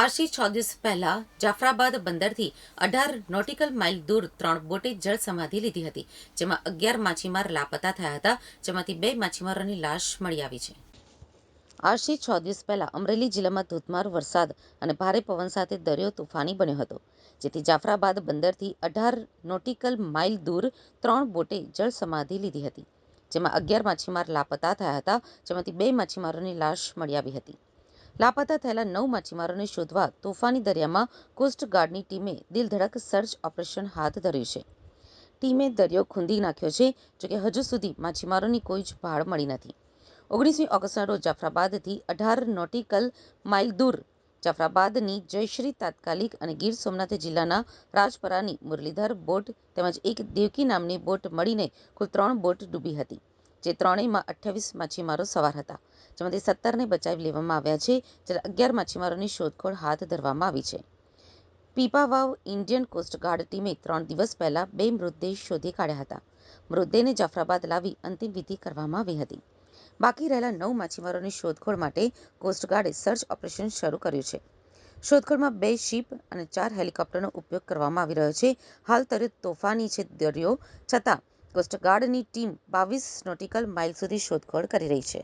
આજથી છ દિવસ પહેલા જાફરાબાદ બંદરથી અઢાર નોટિકલ માઇલ દૂર ત્રણ બોટે જળ સમાધિ લીધી હતી, જેમાં અગિયાર માછીમાર લાપતા થયા હતા, જેમાંથી બે માછીમારોની લાશ મળી આવી છે. આજથી છ દિવસ પહેલા અમરેલી જિલ્લામાં ધોધમાર વરસાદ અને ભારે પવન સાથે દરિયો તોફાની બન્યો હતો, જેથી જાફરાબાદ બંદરથી અઢાર નોટિકલ માઇલ દૂર ત્રણ બોટે જળ સમાધિ લીધી હતી, જેમાં અગિયાર માછીમાર લાપતા થયા હતા, જેમાંથી બે માછીમારોની લાશ મળી આવી હતી. લાપતા થયેલા નવ માછીમારોને શોધવા તોફાની દરિયામાં કોસ્ટગાર્ડની ટીમે દિલધડક સર્ચ ઓપરેશન હાથ ધર્યું છે. ટીમે દરિયો ખૂંદી નાખ્યો છે જોકે હજુ સુધી માછીમારોની કોઈ જ ભાળ મળી નથી. ઓગણીસમી ઓગસ્ટના રોજ જાફરાબાદથી અઢાર નોટિકલ માઇલ દૂર જાફરાબાદની જયશ્રી તાત્કાલિક અને ગીર સોમનાથ જિલ્લાના રાજપરાની મુરલીધર બોટ તેમજ એક દેવકી નામની બોટ મળીને કુલ ત્રણ બોટ ડૂબી હતી. જે ત્રણેયમાં અઠ્યાવીસ માછીમારો સવાર હતા, જેમાંથી સત્તરને બચાવી લેવામાં આવ્યા છે, જ્યારે અગિયાર માછીમારોની શોધખોળ હાથ ધરવામાં આવી છે. પીપાવાવ ઇન્ડિયન કોસ્ટગાર્ડ ટીમે ત્રણ દિવસ પહેલાં બે મૃતદેહ શોધી કાઢ્યા હતા. મૃતદેહને જાફરાબાદ લાવી અંતિમ વિધિ કરવામાં આવી હતી. બાકી રહેલા નવ માછીમારોની શોધખોળ માટે કોસ્ટગાર્ડે સર્ચ ઓપરેશન શરૂ કર્યું છે. શોધખોળમાં બે શિપ અને ચાર હેલિકોપ્ટરનો ઉપયોગ કરવામાં આવી રહ્યો છે. હાલ તરત તોફાની છે દરિયો, છતાં કોસ્ટગાર્ડની ટીમ બાવીસ નોટિકલ માઇલ સુધી શોધખોળ કરી રહી છે.